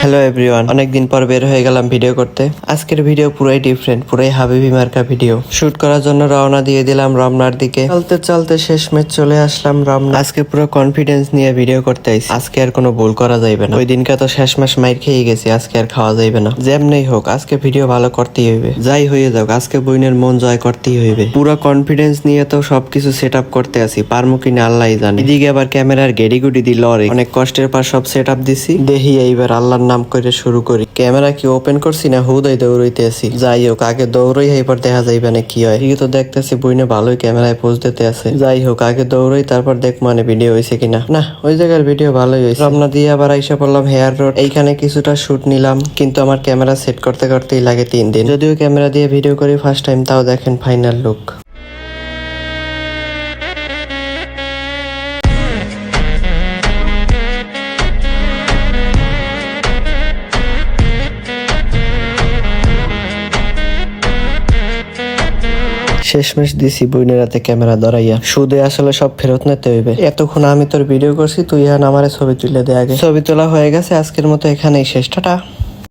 Hello everyone অনেকদিন পর বের হয়ে গেলাম ভিডিও করতে। আজকের ভিডিও পুরাই ডিফারেন্ট পুরাই হাবিবি মার্কা ভিডিও শুট করার জন্য রওনা দিয়ে দিলাম রমনার দিকে। চলতে চলতে শেষ ম্যাচ চলে আসলাম রমনা। আজকে পুরো কনফিডেন্স নিয়ে ভিডিও করতে আইছি। আজকে আর কোনো ভুল করা যাইবে না। ওই দিনকে তো শেষ মাস মাইর খেয়ে গেছি, আজকে আর খাওয়া যাইবে না। যেমনি হোক, আজকে ভিডিও ভালো করতেই হইবে। যাই হয়ে যাক, আজকে বইনের মন জয় করতেই হইবে। পুরো কনফিডেন্স নিয়ে তো সবকিছু সেট আপ করতে আছি। পারমু কিনা আল্লাহ জানে। এদিকে আবার ক্যামেরার গেডি গুডি দিল অনেক কষ্টের পর সব সেট আপ দিছি। দেখি এইবার আল্লাহর নাম করে শুরু করি। ক্যামেরা কি ওপেন করছি না হুদাই দৌড়াইতে আছি? যাই হোক আগে দৌড়ই এইবার দেখা যাইবে না কি হয়। তো দেখতেছি বইনে ভালোই ক্যামেরায় পোজ দিতে আছে। যাই হোক আগে দৌড়ই, তারপর দেখ মানে ভিডিও হয়েছে কিনা। না, ওই জায়গার ভিডিও ভালোই হয়েছে রমনা দিয়ে আবার আইসা পড়লাম হেয়ার রোড এইখানে কিছুটা শুট নিলাম, কিন্তু আমার ক্যামেরা সেট করতে করতেই লাগে তিন দিন। যদিও ক্যামেরা দিয়ে ভিডিও করি ফার্স্ট টাইম তাও দেখেন ফাইনাল লুক শেষমেশ দিছি বইনের রাতে ক্যামেরা ধরাইয়া। সুদে আসলে সব ফেরত নিতে হইবে। এতক্ষণ আমি তোর ভিডিও করছি, তুই এখন আমারে ছবি তুলে দেয়া আগে। ছবি তোলা হয়ে গেছে, আজকের মতো এখানেই শেষ। টাটা।